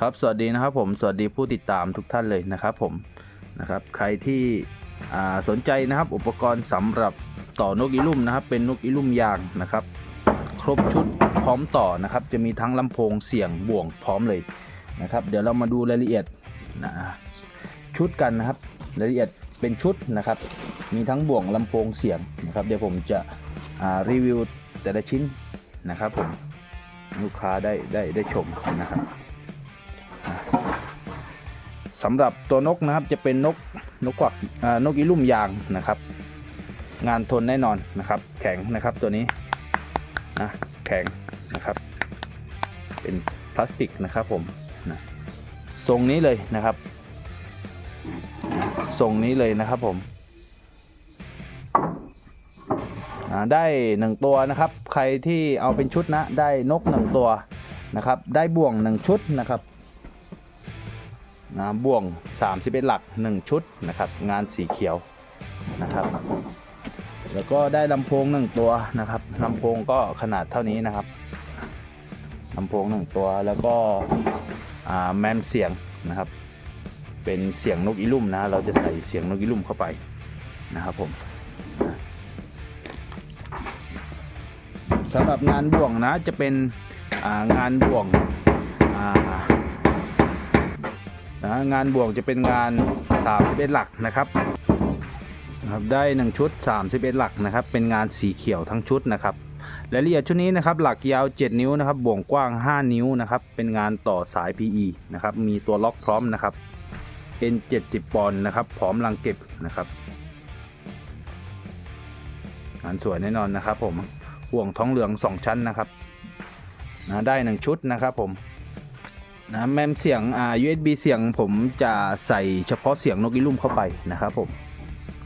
ครับสวัสดีนะครับผมสวัสดีผู้ติดตามทุกท่านเลยนะครับผมนะครับใครที่สนใจนะครับอุปกรณ์สำหรับต่อนกอีลุ่มนะครับ เป็นนกอีลุ่มยางนะครับ ครบชุดพร้อมต่อนะครับ จะมีทั้งลำโพงเสียงบ่วงพร้อมเลยนะครับ เดี๋ยวเรามาดูรายละเอียดนะชุดกันนะครับรายละเอียดเป็นชุดนะครับ มีทั้งบ่วงลำโพงเสียงนะครับ เดี๋ยวผมจะรีวิวแต่ละชิ้นนะครับผมลูกค้าได้ได้ได้ชมนะครับ สำหรับตัวนกนะครับจะเป็นนกนกกวักนกอีลุ่มยางนะครับ งานทนแน่นอนนะครับ แข็งนะครับตัวนี้นะแข็งนะครับ เป็นพลาสติกนะครับผมนะทรงนี้เลยนะครับทรงนี้เลยนะครับผมได้หนึ่งตัวนะครับ ใครที่เอาเป็นชุดนะได้นกหนึ่งตัวนะครับ ได้บ่วงหนึ่งชุดนะครับ นะบ่วง 31 หลัก 1 ชุดนะครับ งานสีเขียวนะครับ แล้วก็ได้ลำโพงหนึ่งตัวนะครับลำโพงก็ขนาดเท่านี้นะครับลำโพงหนึ่งตัวแล้วก็แมมเสียงนะครับ เป็นเสียงนกอีลุ่มนะ เราจะใส่เสียงนกอีลุ่มเข้าไปนะครับผมสำหรับงานบ่วงนะจะเป็นงานบ่วง นะงานบวกจะเป็นงาน 31 หลักนะครับนะครับได้ 1 ชุด 31 หลักนะครับ เป็นงานสีเขียวทั้งชุดนะครับรายละเอียดชุดนี้นะครับหลักยาว 7 นิ้วนะครับบ่วงกว้าง 5 นิ้วนะครับเป็นงานต่อสาย PE นะครับมีตัวล็อกพร้อมนะครับ N 70 ปอนด์นะครับพร้อมรังเก็บนะครับงานสวยแน่นอนนะครับผมห่วงท้องเหลือง 2 ชั้นนะครับนะได้ 1 ชุดนะครับผม นะแมมเสียงอ่า USB เสียงผมจะใส่เฉพาะเสียงนกอีลุ่มเข้าไปนะครับผม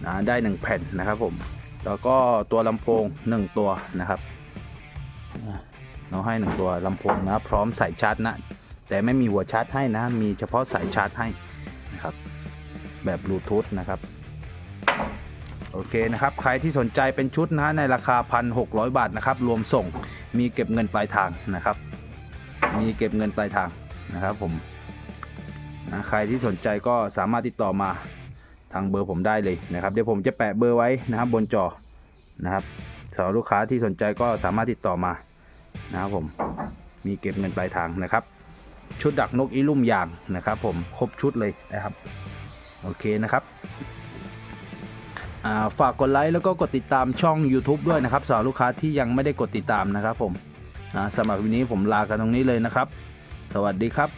นะได้ 1 แผ่นนะครับผมแล้วก็ตัวลำโพง 1 ตัวนะครับเราให้ 1 ตัวลำโพงนะพร้อมใส่ชาร์จนะ แต่ไม่มีหัวชาร์จให้นะ มีเฉพาะสายชาร์จให้นะครับ แบบบลูทูธนะครับโอเคนะครับ ใครที่สนใจเป็นชุดนะในราคา 1,600 บาทนะครับ รวมส่งมีเก็บเงินปลายทางนะครับ มีเก็บเงินปลายทาง นะครับผมนะใครที่สนใจก็สามารถติดต่อมาทางเบอร์ผมได้เลยนะครับเดี๋ยวผมจะแปะเบอร์ไว้นะครับบนจอนะครับสำหรับลูกค้าที่สนใจก็สามารถติดต่อมานะครับผมมีเก็บเงินปลายทางนะครับ ชุดดักนกอีลุ่มยางนะครับ ผมครบชุดเลยนะครับ โอเคนะครับอ่าฝากกดไลค์แล้วก็กดติดตามช่อง YouTube ด้วยนะครับสำหรับลูกค้าที่ยังไม่ได้กดติดตามนะครับผมนะสำหรับวันนี้ผมลากันตรงนี้เลยนะครับ สวัสดีครับ